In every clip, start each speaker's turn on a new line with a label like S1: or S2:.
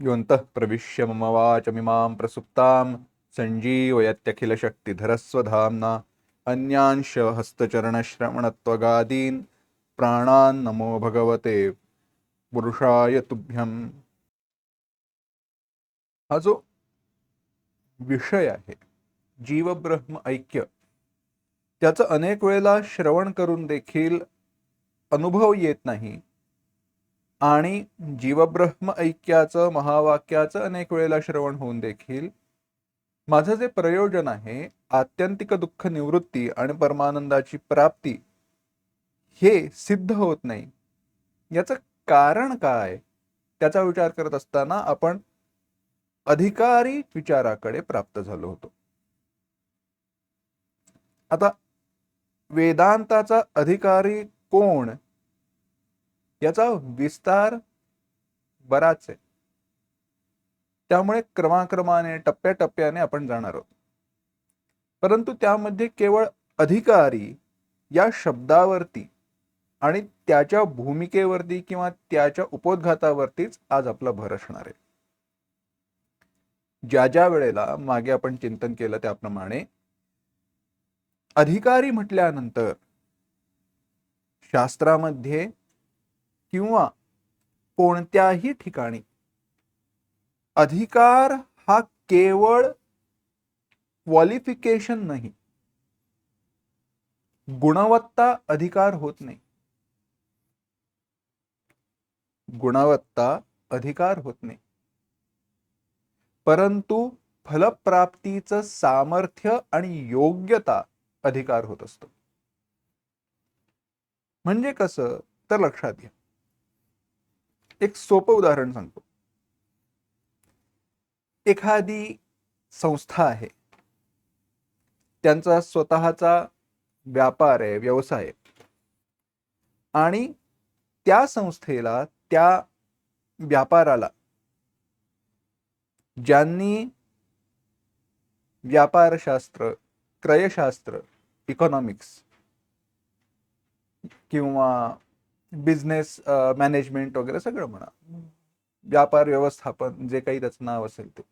S1: योऽन्तः प्रविश्य मम वाचमिमां प्रसुप्तां सञ्जीवयत्यखिलशक्तिधरस्वधाम्ना अन्यांश हस्तचरणश्रवणत्वगादीन् प्राणान् नमो भगवते पुरुषाय तुभ्यं हा जो विषय आहे जीवब्रह्म ऐक्य त्याचं अनेक वेळेला श्रवण करून देखील अनुभव येत नाही. आणि जीवब्रह्म ऐक्याचं महावाक्याचं अनेक वेळेला श्रवण होऊन देखील माझं जे प्रयोजन आहे आत्यंतिक दुःख निवृत्ती आणि परमानंदाची प्राप्ती हे सिद्ध होत नाही. याचं कारण काय? त्याचा विचार करत असताना आपण अधिकारी विचाराकडे प्राप्त झालो होतो. आता वेदांताचा अधिकारी कोण? याचा विस्तार बराच आहे. त्यामुळे क्रमाक्रमाने टप्प्याटप्प्याने आपण जाणार आहोत. परंतु त्यामध्ये केवळ अधिकारी या शब्दावरती आणि त्याच्या भूमिकेवरती किंवा त्याच्या उपोद्घातावरतीच आज आपला भर असणार आहे. ज्या ज्या वेळेला मागे आपण चिंतन केलं त्याप्रमाणे अधिकारी म्हटल्यानंतर शास्त्रामध्ये किंवा कोणत्याही ठिकाणी. अधिकार हा केवळ क्वालिफिकेशन नाही. गुणवत्ता अधिकार होत नाही. गुणवत्ता अधिकार होत नाही. परंतु फलप्राप्तीचं सामर्थ्य आणि योग्यता अधिकार होत असतो. म्हणजे कसं? तर लक्षात घ्या. एक सोपं उदाहरण सांगतो. एखादी संस्था आहे. त्यांचा स्वतःचा व्यापार आहे व्यवसाय आहे. आणि त्या संस्थेला त्या व्यापाराला ज्यांनी व्यापारशास्त्र क्रयशास्त्र इकॉनॉमिक्स किंवा बिझनेस मॅनेजमेंट वगैरे सगळं म्हणा. व्यापार व्यवस्थापन जे काही त्याचं नाव असेल ते.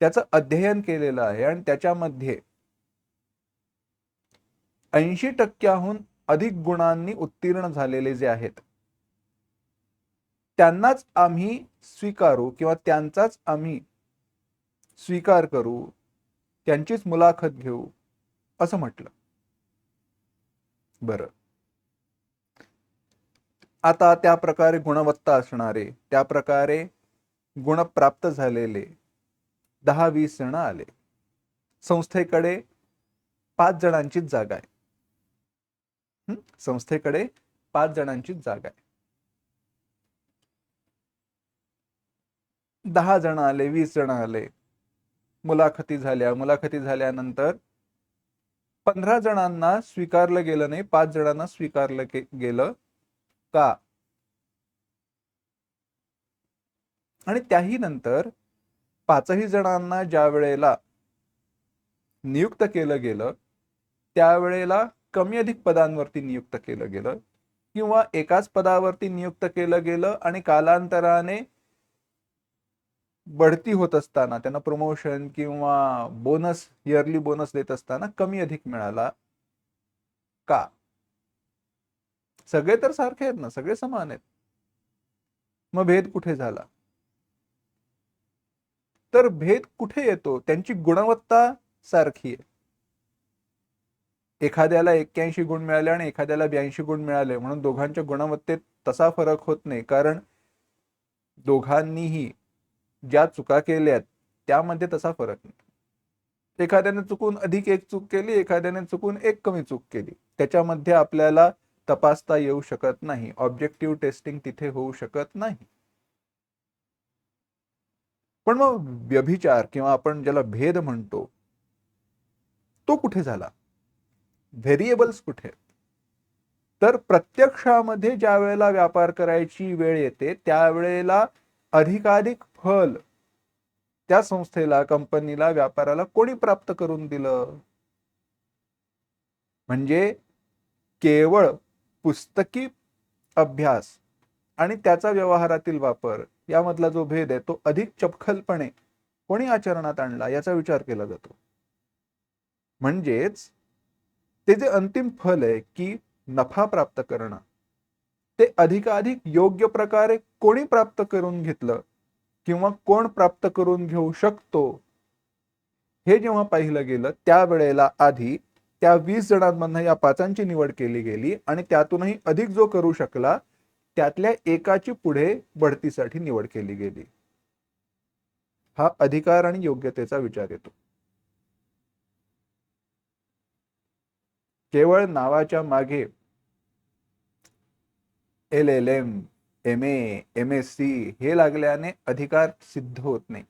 S1: त्याचं अध्ययन केलेलं आहे आणि त्याच्यामध्ये ऐंशी टक्क्याहून अधिक गुणांनी उत्तीर्ण झालेले जे आहेत त्यांनाच आम्ही स्वीकारू किंवा त्यांचाच आम्ही स्वीकार करू त्यांचीच मुलाखत घेऊ असं म्हटलं. बरं. आता त्या प्रकारे गुणवत्ता असणारे त्या प्रकारे गुण प्राप्त झालेले दहा वीस जण आले. संस्थेकडे पाच जणांचीच जागा आहे. संस्थेकडे पाच जणांचीच जागा आहे. दहा जण आले वीस जण आले. मुलाखती झाल्या. मुलाखती झाल्यानंतर पंधरा जणांना स्वीकारलं गेलं नाही पाच जणांना स्वीकारलं गेलं. का? आणि त्याही नंतर पाचही जणांना ज्या वेळेला नियुक्त केलं गेलं त्यावेळेला कमी अधिक पदांवरती नियुक्त केलं गेलं किंवा एकाच पदावरती नियुक्त केलं गेलं आणि कालांतराने बढती होत असताना त्यांना प्रमोशन किंवा बोनस इयरली बोनस देत असताना कमी अधिक मिळाला का? सगळे तर सारखे आहेत ना सगळे समान आहेत. मग भेद कुठे झाला? तर भेद कुठे येतो? त्यांची गुणवत्ता सारखी आहे. एखाद्याला एक्क्याऐंशी गुण मिळाले आणि एखाद्याला ब्याऐंशी गुण मिळाले म्हणून दोघांच्या गुणवत्तेत तसा फरक होत नाही. कारण दोघांनीही ज्या चुका केल्यात त्यामध्ये तसा फरक नाही. एखाद्याने चुकून अधिक एक चूक केली एखाद्याने चुकून एक कमी चूक केली. त्याच्यामध्ये आपल्याला तपासता येऊ शकत नाही. ऑब्जेक्टिव्ह टेस्टिंग तिथे होऊ शकत नाही. पण मग व्यभिचार किंवा आपण ज्याला भेद म्हणतो तो कुठे झाला? व्हेरिएबल्स कुठे? तर प्रत्यक्षामध्ये ज्या वेळेला व्यापार करायची वेळ येते त्यावेळेला अधिकाधिक फल त्या संस्थेला कंपनीला व्यापाराला कोणी प्राप्त करून दिलं? म्हणजे केवळ पुस्तकी अभ्यास आणि त्याचा व्यवहारातील वापर यामधला जो भेद आहे तो अधिक चपखलपणे कोणी आचरणात आणला याचा विचार केला जातो. म्हणजेच ते जे अंतिम फल आहे की नफा प्राप्त करणं ते अधिकाधिक योग्य प्रकारे कोणी प्राप्त करून घेतलं किंवा कोण प्राप्त करून घेऊ शकतो हे जेव्हा पाहिलं गेलं त्यावेळेला आधी त्या वीस जणांमधनं या पाचांची निवड केली गेली आणि त्यातूनही अधिक जो करू शकला त्यातल्या एकाची पुढे बढतीसाठी निवड केली गेली. हा अधिकार आणि योग्यतेचा विचार येतो. केवळ नावाच्या मागे L L M M A M S C हे लागल्याने अधिकार सिद्ध होत नाही.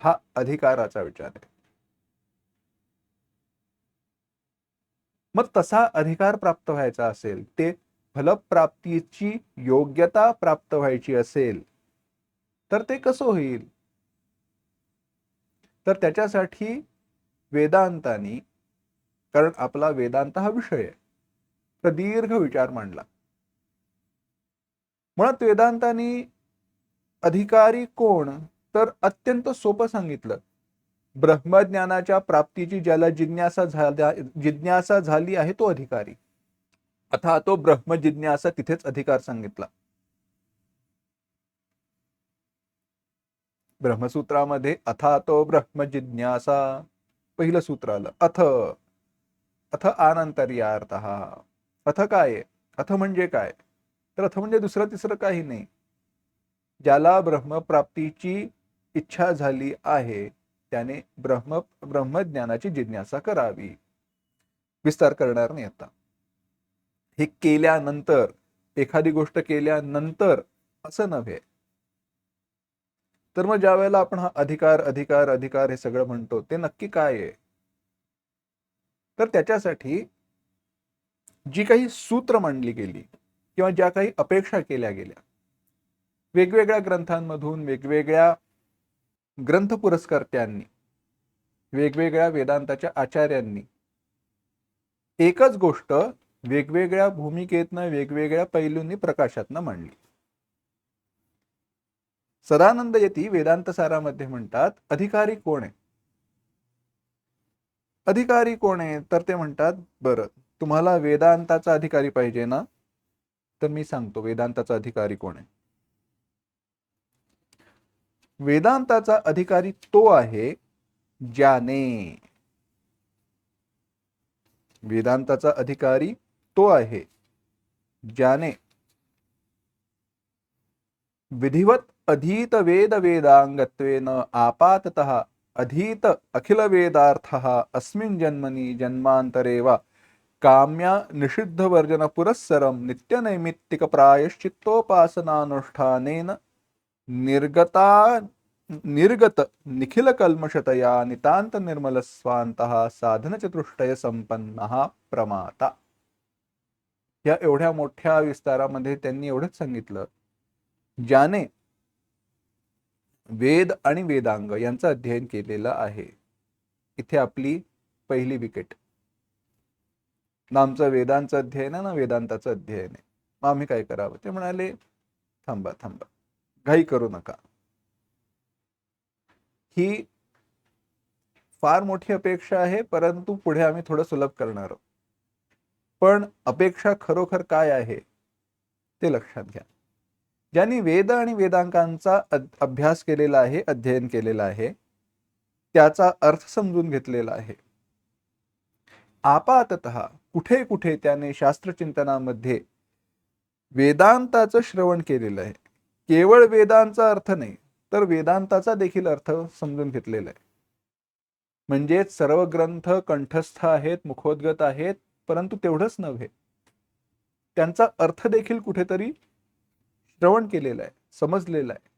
S1: हा अधिकाराचा विचार आहे. मग तसा अधिकार प्राप्त व्हायचा असेल ते फलप्राप्तीची योग्यता प्राप्त व्हायची असेल तर ते कसं होईल? तर त्याच्यासाठी वेदांतानी कारण आपला वेदांत हा विषय आहे प्रदीर्घ विचार मांडला. मुळात वेदांतानी अधिकारी कोण? तर अत्यंत सोपं सांगितलं. ब्रह्मज्ञानाच्या प्राप्तीची ज्याला जिज्ञासा झाल्या जिज्ञासा झाली आहे तो अधिकारी. अथा तो ब्रह्मजिज्ञासा तिथेच अधिकार सांगितला. ब्रह्मसूत्रामध्ये अथा तो ब्रह्मजिज्ञासा पहिलं सूत्र आलं. अथ अथ आनंतर्यार्थ अथ काय? अथ म्हणजे काय? तर अथ म्हणजे दुसरं तिसरं काही नाही. ज्याला ब्रह्मप्राप्तीची इच्छा झाली आहे त्याने ब्रह्म ब्रह्मज्ञानाची जिज्ञासा करावी. विस्तार करणार नाही आता. हे केल्यानंतर एखादी गोष्ट केल्यानंतर असं नव्हे. तर मग ज्या वेळेला आपण हा अधिकार अधिकार अधिकार हे सगळं म्हणतो ते नक्की काय आहे? तर त्याच्यासाठी जी काही सूत्र मांडली गेली किंवा ज्या काही अपेक्षा केल्या गेल्या वेगवेगळ्या ग्रंथांमधून वेगवेगळ्या ग्रंथ पुरस्कर्त्यांनी वेगवेगळ्या वेदांताच्या आचार्यांनी. एकच गोष्ट वेगवेगळ्या भूमिकेतनं वेगवेगळ्या पैलूंनी प्रकाशातनं मांडली. सदानंद येती वेदांत सारामध्ये म्हणतात अधिकारी कोण आहे? अधिकारी कोण आहे? तर ते म्हणतात बरं तुम्हाला वेदांताचा अधिकारी पाहिजे ना? तर मी सांगतो वेदांताचा अधिकारी कोण आहे? वेदांताचा अधिकारी तो आहे ज्याने वेदांताचा अधिकारी तो आहे ज्याने विधिवत अधीत वेद वेदांगत्वेन आपातत अधीत अखिल वेदार्थ अस्मिन् जन्मनि जन्मांतरे वा काम्या निषिद्ध वर्जन पुरस्सरम नित्यनैमित्तिक प्रायश्चित्तोपासनानुष्ठानेन निर्गता निर्गत निखिल कल्मषतया नितांत निर्मल स्वांत साधन चतुष्टय संपन्न प्रमाता. या एवढ्या मोठ्या विस्तारामध्ये त्यांनी एवढंच सांगितलं ज्याने वेद आणि वेदांग यांचं अध्ययन केलेलं आहे. इथे आपली पहिली विकेट. ना आमचं वेदांचं अध्ययन आहे ना वेदांताचं अध्ययन आहे. मग आम्ही काय करावं? ते म्हणाले थांबा थांबा. घाई करू नका. ही फार मोठी अपेक्षा आहे परंतु पुढे आम्ही थोडं सुलभ करणार आहोत. पण अपेक्षा खरोखर काय आहे ते लक्षात घ्या. ज्यांनी वेद आणि वेदांकांचा अभ्यास केलेला आहे अध्ययन केलेला आहे त्याचा अर्थ समजून घेतलेला आहे. आपातत कुठे कुठे त्याने शास्त्रचिंतनामध्ये वेदांताचं श्रवण केलेलं आहे. केवळ वेदांचा अर्थ नाही तर वेदांताचा देखील अर्थ समजून घेतलेला आहे. म्हणजे सर्व ग्रंथ कंठस्थ आहेत मुखोद्गत आहेत परंतु तेवढंच नव्हे. त्यांचा अर्थ देखील कुठेतरी श्रवण केलेला आहे समजलेला आहे.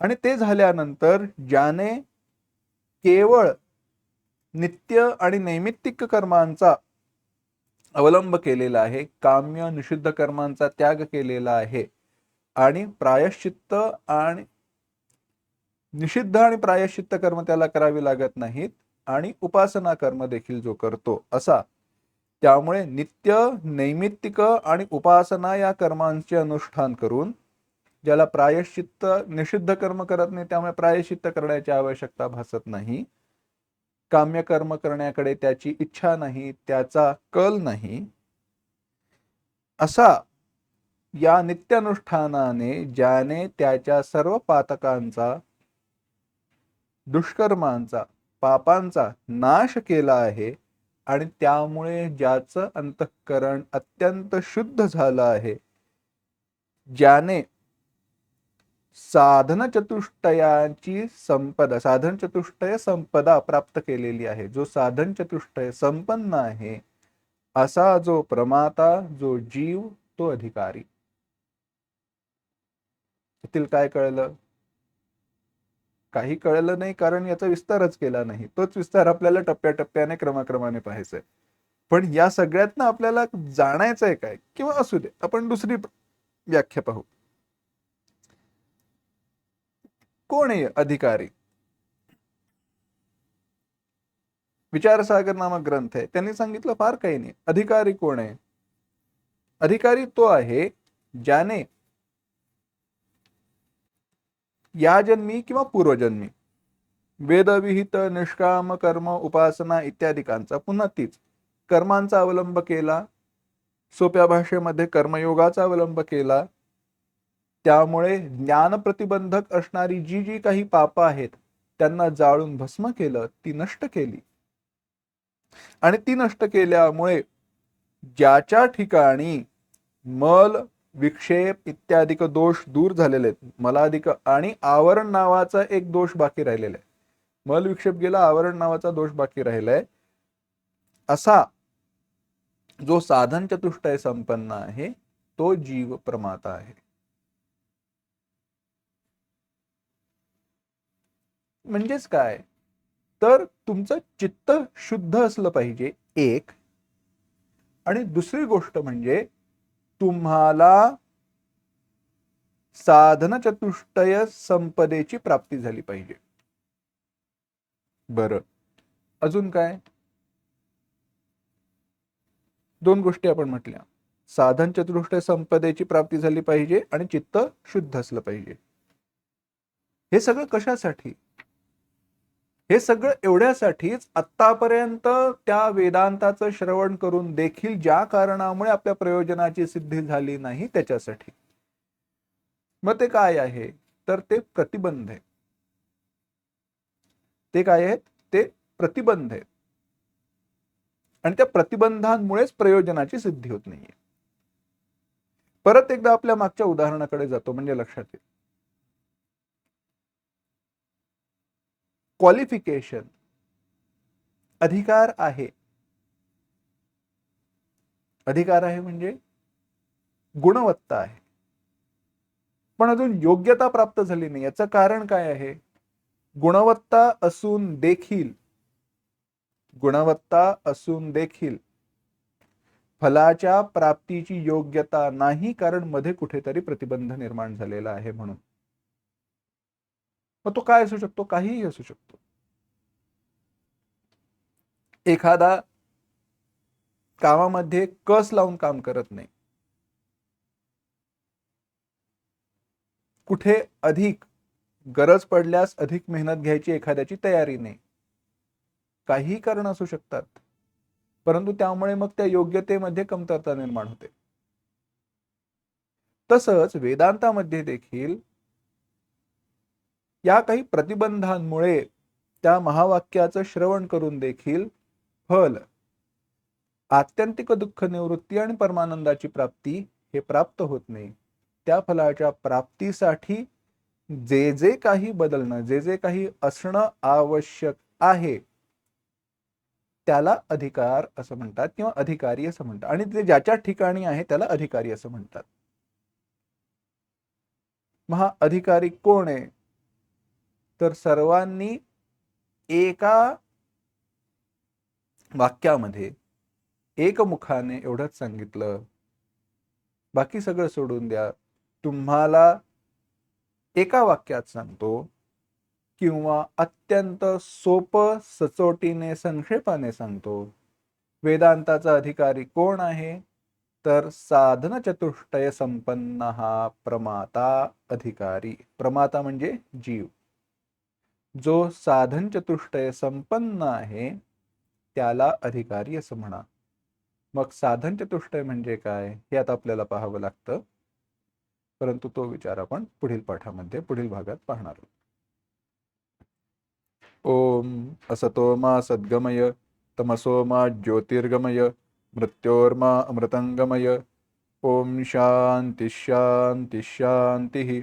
S1: आणि ते झाल्यानंतर ज्याने केवळ नित्य आणि नैमित्तिक कर्मांचा अवलंब केलेला आहे काम्य निषिद्ध कर्मांचा त्याग केलेला आहे आणि प्रायश्चित्त आणि निषिद्ध आणि प्रायश्चित्त कर्म त्याला करावी लागत नाहीत आणि उपासना कर्म देखील जो करतो असा. त्यामुळे नित्य नैमित्तिक आणि उपासना या कर्मांचे अनुष्ठान करून ज्याला प्रायश्चित्त निषिद्ध कर्म करत नाही त्यामुळे प्रायश्चित्त करण्याची आवश्यकता भासत नाही. काम्य कर्म करण्याकडे त्याची इच्छा नाही त्याचा कल नाही. असा या नित्यानुष्ठानाने ज्याने त्याच्या सर्व पातकांचा दुष्कर्मांचा पापांचा नाश केला आहे आणि त्यामुळे ज्याचं अंतःकरण अत्यंत शुद्ध झालं आहे ज्याने साधन चतुष्टयाची संपदा साधन चतुष्टय संपदा प्राप्त केलेली आहे. जो साधन चतुष्टय संपन्न आहे असा जो प्रमाता जो जीव तो अधिकारी. यातील काय कळलं? काही कळलं नाही कारण याचा विस्तारच केला नाही. तोच विस्तार आपल्याला टप्प्याटप्प्याने क्रमाक्रमाने पाहायचा आहे पण या सगळ्यातनं आपल्याला जाणायचं आहे काय? किंवा असू दे आपण दुसरी व्याख्या पाहू. कोण आहे अधिकारी? विचारसागर नामक ग्रंथ आहे. त्यांनी सांगितलं फार काही नाही. अधिकारी कोण आहे? अधिकारी तो आहे ज्याने या जन्मी किंवा पूर्वजन्मी. वेदविहित निष्काम कर्म उपासना इत्यादिकांचा पुन्हा तीच. कर्मांचा अवलंब केला. सोप्या भाषेमध्ये कर्मयोगाचा अवलंब केला. त्यामुळे ज्ञान प्रतिबंधक असणारी जी जी काही पाप आहेत त्यांना जाळून भस्म केलं ती नष्ट केली. आणि ती नष्ट केल्यामुळे ज्याच्या ठिकाणी मल विक्षेप इत्यादिक दोष दूर झालेले आहेत. मलाधिक आणि आवरण नावाचा एक दोष बाकी राहिलेला आहे. मल विक्षेप गेला आवरण नावाचा दोष बाकी राहिलाय असा जो साधन चतुष्टय संपन्न आहे तो जीव प्रमाता आहे. म्हणजेच काय? तर तुमचं चित्त शुद्ध असलं पाहिजे एक. आणि दुसरी गोष्ट म्हणजे तुम्हाला साधन चतुष्टय संपदेची प्राप्ती झाली पाहिजे. बर. अजून काय? दोन गोष्टी आपण म्हटल्या. साधन चतुष्टय संपदेची प्राप्ती झाली पाहिजे आणि चित्त शुद्ध असलं पाहिजे. हे सगळं कशासाठी? हे सगळं एवढ्यासाठीच आत्तापर्यंत त्या वेदांताचं श्रवण करून देखील ज्या कारणामुळे आपल्या प्रयोजनाची सिद्धी झाली नाही त्याच्यासाठी. मग ते काय आहे? तर ते प्रतिबंध आहे. ते काय आहेत? ते प्रतिबंध आहेत. आणि त्या प्रतिबंधांमुळेच प्रयोजनाची सिद्धी होत नाहीये. परत एकदा आपल्या मागच्या उदाहरणाकडे जातो म्हणजे लक्षात येईल. क्वालिफिकेशन अधिकार आहे. अधिकार आहे म्हणजे गुणवत्ता आहे. पण अजून योग्यता प्राप्त झाली नाही. याचं कारण काय आहे? गुणवत्ता असून देखील गुणवत्ता असून देखील फलाच्या प्राप्तीची योग्यता नाही कारण मध्ये कुठेतरी प्रतिबंध निर्माण झालेला आहे म्हणून. मग तो काय असू शकतो? काहीही असू शकतो. एखादा कामामध्ये कस लावून काम करत नाही? कुठे अधिक गरज पडल्यास अधिक मेहनत घ्यायची एखाद्याची तयारी नाही. काही कारण असू शकतात. परंतु त्यामुळे मग त्या योग्यतेमध्ये कमतरता निर्माण होते. तसंच वेदांतामध्ये देखील या काही प्रतिबंधांमुळे त्या महावाक्याचं श्रवण करून देखील फल आत्यंतिक दुःख निवृत्ती आणि परमानंदाची प्राप्ती हे प्राप्त होत नाही. त्या फलाच्या प्राप्तीसाठी जे जे काही बदलणं जे जे काही असणं आवश्यक आहे त्याला अधिकार असं म्हणतात किंवा अधिकारी असं म्हणतात. आणि ते ज्याच्या ठिकाणी आहे त्याला अधिकारी असं म्हणतात. महा अधिकारी कोण आहे? तर सर्वांनी एका वाक्यामध्ये एकमुखाने एवढंच सांगितलं. बाकी सगळं सोडून द्या. तुम्हाला एका वाक्यात सांगतो किंवा अत्यंत सोपं सचोटीने संक्षेपाने सांगतो. वेदांताचा अधिकारी कोण आहे? तर साधन चतुष्टय संपन्न हा प्रमाता अधिकारी. प्रमाता म्हणजे जीव. जो साधन चतुष्टय संपन्न आहे त्याला अधिकारी असं म्हणा. मग साधन चतुष्टय म्हणजे काय? हे आता आपल्याला पाहावं लागतं. परंतु तो विचार आपण पुढील पाठामध्ये पुढील भागात पाहणार आहोत. ओम असतो मा सद्गमय तमसो मा ज्योतिर्गमय मृत्योर्मा अमृतंगमय. ओम शांती शांती शांती.